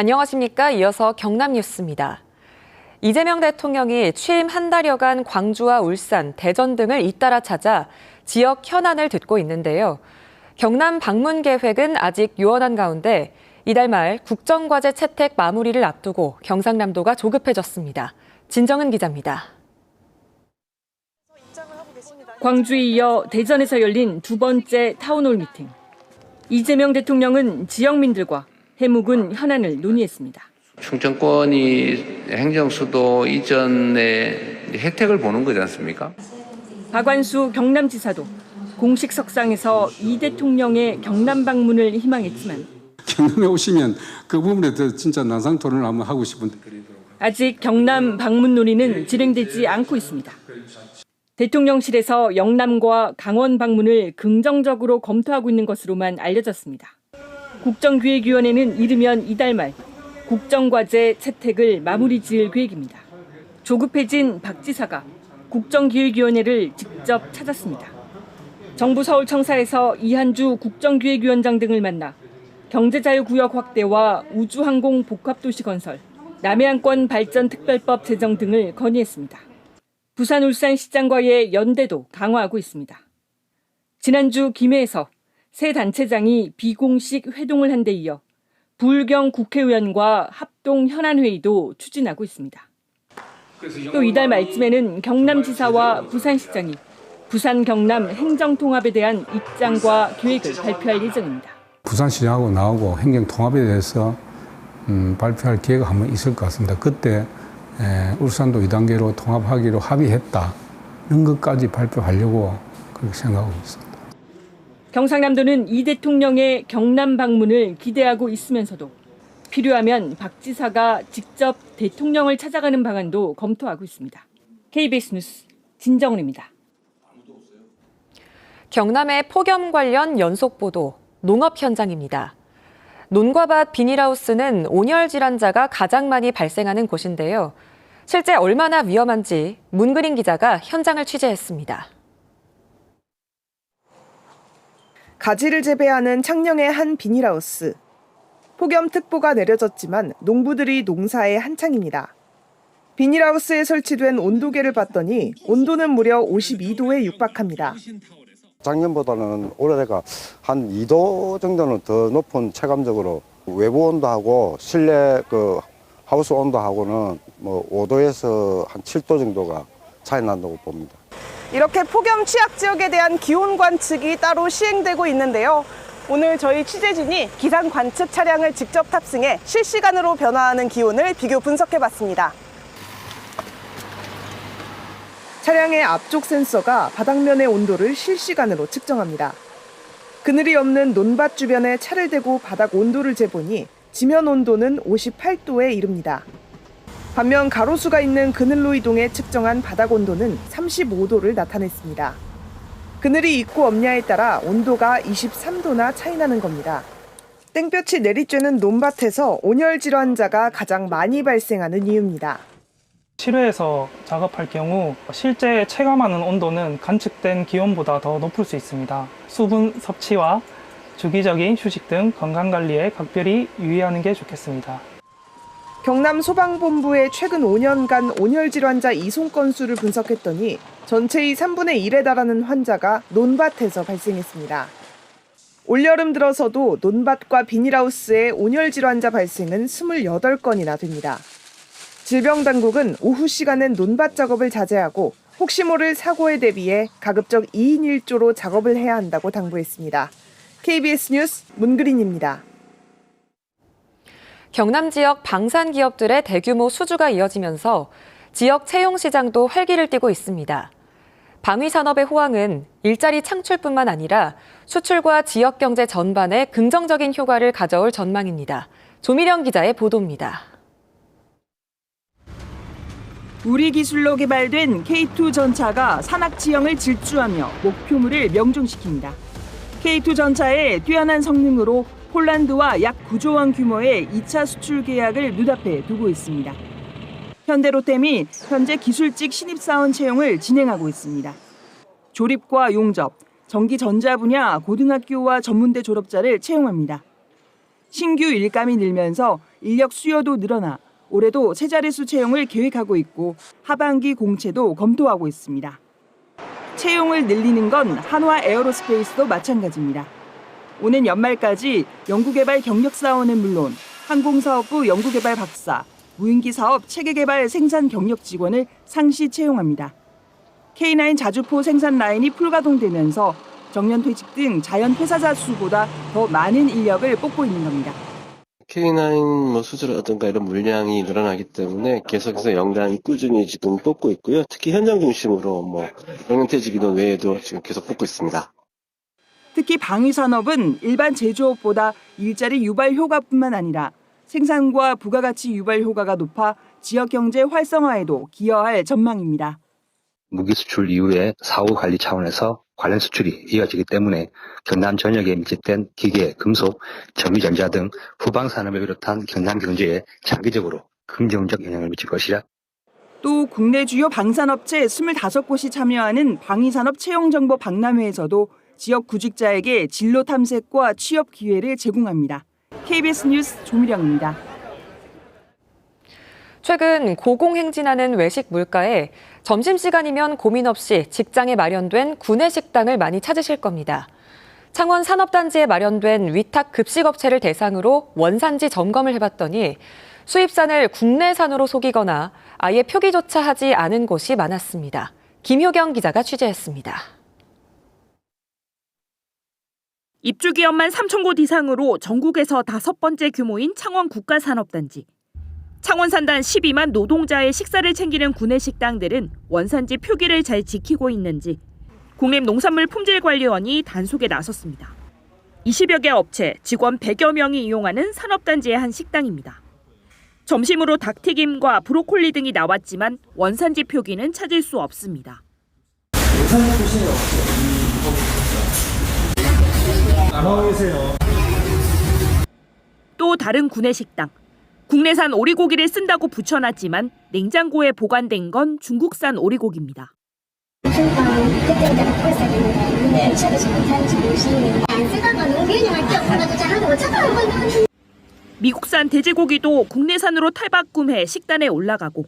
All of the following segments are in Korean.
안녕하십니까. 이어서 경남 뉴스입니다. 이재명 대통령이 취임 한 달여간 광주와 울산, 대전 등을 잇따라 찾아 지역 현안을 듣고 있는데요. 경남 방문 계획은 아직 유언한 가운데 이달 말 국정과제 채택 마무리를 앞두고 경상남도가 조급해졌습니다. 진정은 기자입니다. 광주에 이어 대전에서 열린 두 번째 타운홀 미팅. 이재명 대통령은 지역민들과 해묵은 현안을 논의했습니다. 충청권이 행정수도 이전의 혜택을 보는 거지 않습니까? 박완수 경남지사도 공식 석상에서 이 대통령의 경남 방문을 희망했지만 경남에 오시면 그 부분에 대해서 진짜 난상 토론을 한번 하고 싶은데 아직 경남 방문 논의는 진행되지 않고 있습니다. 대통령실에서 영남과 강원 방문을 긍정적으로 검토하고 있는 것으로만 알려졌습니다. 국정기획위원회는 이르면 이달 말 국정과제 채택을 마무리 지을 계획입니다. 조급해진 박 지사가 국정기획위원회를 직접 찾았습니다. 정부 서울청사에서 이한주 국정기획위원장 등을 만나 경제자유구역 확대와 우주항공 복합도시 건설, 남해안권 발전 특별법 제정 등을 건의했습니다. 부산 울산시장과의 연대도 강화하고 있습니다. 지난주 김해에서 새 단체장이 비공식 회동을 한 데 이어 불경 국회의원과 합동 현안회의도 추진하고 있습니다. 또 이달 말쯤에는 경남지사와 부산시장이 부산 경남 행정통합에 대한 입장과 계획을 발표할 예정입니다. 부산시장하고 나오고 행정통합에 대해서 음, 발표할 기회가 한 번 있을 것 같습니다. 그때 에, 울산도 2단계로 통합하기로 합의했다. 이런 것까지 발표하려고 그렇게 생각하고 있습니다. 경상남도는 이 대통령의 경남 방문을 기대하고 있으면서도 필요하면 박 지사가 직접 대통령을 찾아가는 방안도 검토하고 있습니다. KBS 뉴스 진정훈입니다. 경남의 폭염 관련 연속 보도, 농업 현장입니다. 논과 밭 비닐하우스는 온열 질환자가 가장 많이 발생하는 곳인데요. 실제 얼마나 위험한지 문그린 기자가 현장을 취재했습니다. 가지를 재배하는 창녕의 한 비닐하우스. 폭염특보가 내려졌지만 농부들이 농사에 한창입니다. 비닐하우스에 설치된 온도계를 봤더니 온도는 무려 52도에 육박합니다. 작년보다는 올해가 한 2도 정도는 더 높은 체감적으로 외부 온도하고 실내 그 하우스 온도하고는 뭐 5도에서 한 7도 정도가 차이 난다고 봅니다. 이렇게 폭염 취약 지역에 대한 기온 관측이 따로 시행되고 있는데요. 오늘 저희 취재진이 기상 관측 차량을 직접 탑승해 실시간으로 변화하는 기온을 비교 분석해 봤습니다. 차량의 앞쪽 센서가 바닥면의 온도를 실시간으로 측정합니다. 그늘이 없는 논밭 주변에 차를 대고 바닥 온도를 재보니 지면 온도는 58도에 이릅니다. 반면 가로수가 있는 그늘로 이동해 측정한 바닥 온도는 35도를 나타냈습니다. 그늘이 있고 없냐에 따라 온도가 23도나 차이 나는 겁니다. 땡볕이 내리쬐는 논밭에서 온열 질환자가 가장 많이 발생하는 이유입니다. 실외에서 작업할 경우 실제 체감하는 온도는 관측된 기온보다 더 높을 수 있습니다. 수분 섭취와 주기적인 휴식 등 건강 관리에 각별히 유의하는 게 좋겠습니다. 경남 소방본부의 최근 5년간 온열 질환자 이송 건수를 분석했더니 전체의 3분의 1에 달하는 환자가 논밭에서 발생했습니다. 올여름 들어서도 논밭과 비닐하우스의 온열 질환자 발생은 28건이나 됩니다. 질병당국은 오후 시간엔 논밭 작업을 자제하고 혹시 모를 사고에 대비해 가급적 2인 1조로 작업을 해야 한다고 당부했습니다. KBS 뉴스 문그린입니다. 경남 지역 방산 기업들의 대규모 수주가 이어지면서 지역 채용 시장도 활기를 띠고 있습니다. 방위 산업의 호황은 일자리 창출뿐만 아니라 수출과 지역 경제 전반에 긍정적인 효과를 가져올 전망입니다. 조미령 기자의 보도입니다. 우리 기술로 개발된 K2 전차가 산악 지형을 질주하며 목표물을 명중시킵니다. K2 전차의 뛰어난 성능으로 폴란드와 약 9조 원 규모의 2차 수출 계약을 눈앞에 두고 있습니다. 현대로템이 현재 기술직 신입사원 채용을 진행하고 있습니다. 조립과 용접, 전기 전자 분야 고등학교와 전문대 졸업자를 채용합니다. 신규 일감이 늘면서 인력 수요도 늘어나 올해도 세 자릿수 채용을 계획하고 있고 하반기 공채도 검토하고 있습니다. 채용을 늘리는 건 한화 에어로스페이스도 마찬가지입니다. 오는 연말까지 연구개발 경력 사원은 물론 항공사업부 연구개발 박사, 무인기 사업 체계개발 생산 경력 직원을 상시 채용합니다. K9 자주포 생산 라인이 풀가동되면서 정년 퇴직 등 자연 퇴사자 수보다 더 많은 인력을 뽑고 있는 겁니다. K9 뭐 수주라든가 이런 물량이 늘어나기 때문에 계속해서 연간 꾸준히 지금 뽑고 있고요. 특히 현장 중심으로 뭐 정년퇴직 인원 외에도 지금 계속 뽑고 있습니다. 특히 방위 산업은 일반 제조업보다 일자리 유발 효과뿐만 아니라 생산과 부가가치 유발 효과가 높아 지역 경제 활성화에도 기여할 전망입니다. 무기 수출 이후에 사후 관리 차원에서 관련 수출이 이어지기 때문에 경남 전역에 밀집된 기계, 금속, 전기전자 등 후방 산업을 비롯한 경남 경제에 장기적으로 긍정적 영향을 미칠 것이라 또 국내 주요 방산업체 25곳이 참여하는 방위산업 채용정보 박람회에서도 지역 구직자에게 진로 탐색과 취업 기회를 제공합니다. KBS 뉴스 조미령입니다. 최근 고공행진하는 외식 물가에 점심시간이면 고민 없이 직장에 마련된 구내식당을 많이 찾으실 겁니다. 창원 산업단지에 마련된 위탁 급식업체를 대상으로 원산지 점검을 해봤더니 수입산을 국내산으로 속이거나 아예 표기조차 하지 않은 곳이 많았습니다. 김효경 기자가 취재했습니다. 입주 기업만 3천 곳 이상으로 전국에서 다섯 번째 규모인 창원 국가산업단지. 창원 산단 12만 노동자의 식사를 챙기는 구내 식당들은 원산지 표기를 잘 지키고 있는지 국립농산물품질관리원이 단속에 나섰습니다. 20여 개 업체, 직원 100여 명이 이용하는 산업단지의 한 식당입니다. 점심으로 닭튀김과 브로콜리 등이 나왔지만 원산지 표기는 찾을 수 없습니다. 또 다른 구내 식당. 국내산 오리고기를 쓴다고 붙여놨지만 냉장고에 보관된 건 중국산 오리고기입니다. 미국산 돼지고기도 국내산으로 탈바꿈해 식단에 올라가고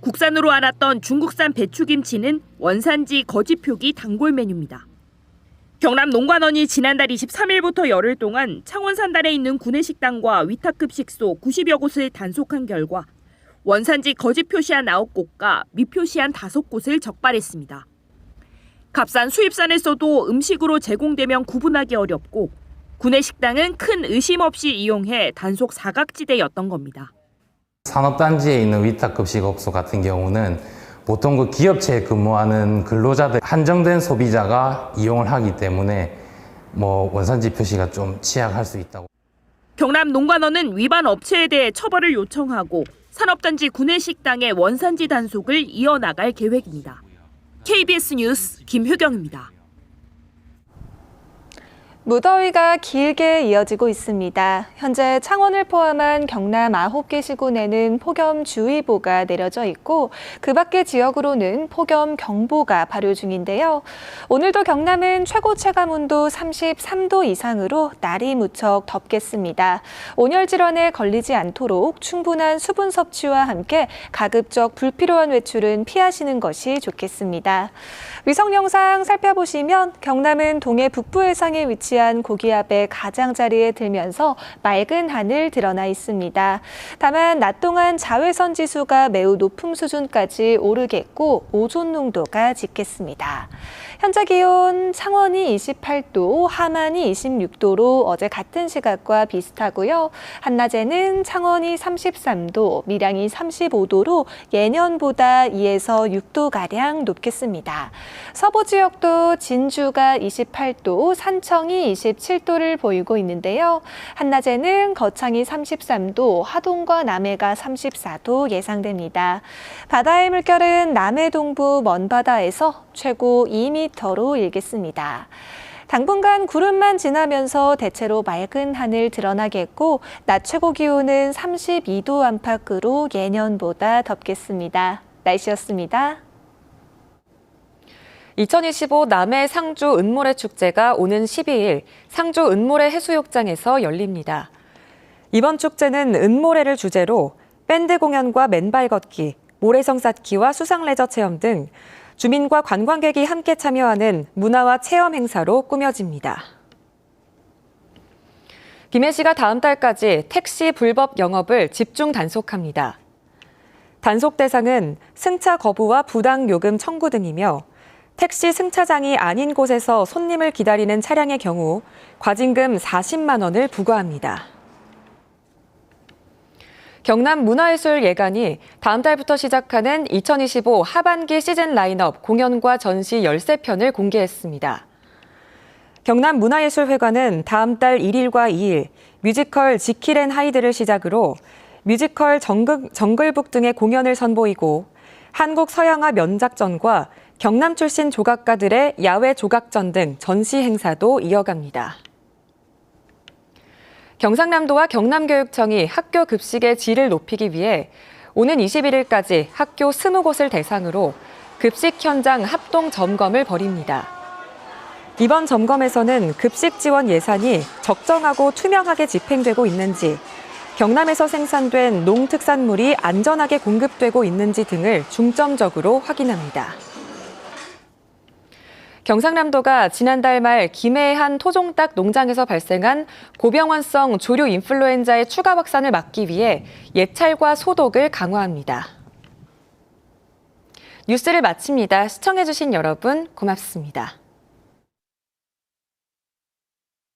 국산으로 알았던 중국산 배추김치는 원산지 거짓 표기 단골 메뉴입니다. 경남 농관원이 지난달 23일부터 열흘 동안 창원 산단에 있는 구내식당과 위탁급 식소 90여 곳을 단속한 결과 원산지 거짓 표시한 9곳과 미표시한 5곳을 적발했습니다. 값싼 수입산을 써도 음식으로 제공되면 구분하기 어렵고 구내식당은 큰 의심 없이 이용해 단속 사각지대였던 겁니다. 산업단지에 있는 위탁급식업소 같은 경우는 보통 그 기업체에 근무하는 근로자들 한정된 소비자가 이용을 하기 때문에 뭐 원산지 표시가 좀 취약할 수 있다고. 경남 농관원은 위반 업체에 대해 처벌을 요청하고 산업단지 구내식당의 원산지 단속을 이어나갈 계획입니다. KBS 뉴스 김효경입니다. 무더위가 길게 이어지고 있습니다. 현재 창원을 포함한 경남 9개 시군에는 폭염주의보가 내려져 있고 그 밖의 지역으로는 폭염경보가 발효 중인데요. 오늘도 경남은 최고 체감온도 33도 이상으로 날이 무척 덥겠습니다. 온열 질환에 걸리지 않도록 충분한 수분 섭취와 함께 가급적 불필요한 외출은 피하시는 것이 좋겠습니다. 위성 영상 살펴보시면 경남은 동해 북부 해상에 위치한 고기압의 가장자리에 들면서 맑은 하늘 드러나 있습니다. 다만 낮 동안 자외선 지수가 매우 높은 수준까지 오르겠고 오존 농도가 짙겠습니다. 현재 기온 창원이 28도, 함안이 26도로 어제 같은 시각과 비슷하고요. 한낮에는 창원이 33도, 밀양이 35도로 예년보다 2에서 6도가량 높겠습니다. 서부 지역도 진주가 28도, 산청 이 27도를 보이고 있는데요. 한낮에는 거창이 33도, 하동과 남해가 34도 예상됩니다. 바다의 물결은 남해 동부 먼바다에서 최고 2m로 일겠습니다. 당분간 구름만 지나면서 대체로 맑은 하늘 드러나겠고 낮 최고 기온은 32도 안팎으로 예년보다 덥겠습니다. 날씨였습니다. 2025 남해 상주 은모래 축제가 오는 12일 상주 은모래 해수욕장에서 열립니다. 이번 축제는 은모래를 주제로 밴드 공연과 맨발 걷기, 모래성 쌓기와 수상 레저 체험 등 주민과 관광객이 함께 참여하는 문화와 체험 행사로 꾸며집니다. 김해 시가 다음 달까지 택시 불법 영업을 집중 단속합니다. 단속 대상은 승차 거부와 부당 요금 청구 등이며 택시 승차장이 아닌 곳에서 손님을 기다리는 차량의 경우 과징금 40만 원을 부과합니다. 경남 문화예술 예간이 다음 달부터 시작하는 2025 하반기 시즌 라인업 공연과 전시 13편을 공개했습니다. 경남 문화예술회관은 다음 달 1일과 2일 뮤지컬 지킬 앤 하이드를 시작으로 뮤지컬 정글, 정글북 등의 공연을 선보이고 한국 서양화 면작전과 경남 출신 조각가들의 야외 조각전 등 전시 행사도 이어갑니다. 경상남도와 경남교육청이 학교 급식의 질을 높이기 위해 오는 21일까지 학교 20곳을 대상으로 급식 현장 합동 점검을 벌입니다. 이번 점검에서는 급식 지원 예산이 적정하고 투명하게 집행되고 있는지, 경남에서 생산된 농특산물이 안전하게 공급되고 있는지 등을 중점적으로 확인합니다. 경상남도가 지난달 말 김해의 한 토종닭 농장에서 발생한 고병원성 조류 인플루엔자의 추가 확산을 막기 위해 예찰과 소독을 강화합니다. 뉴스를 마칩니다. 시청해주신 여러분 고맙습니다.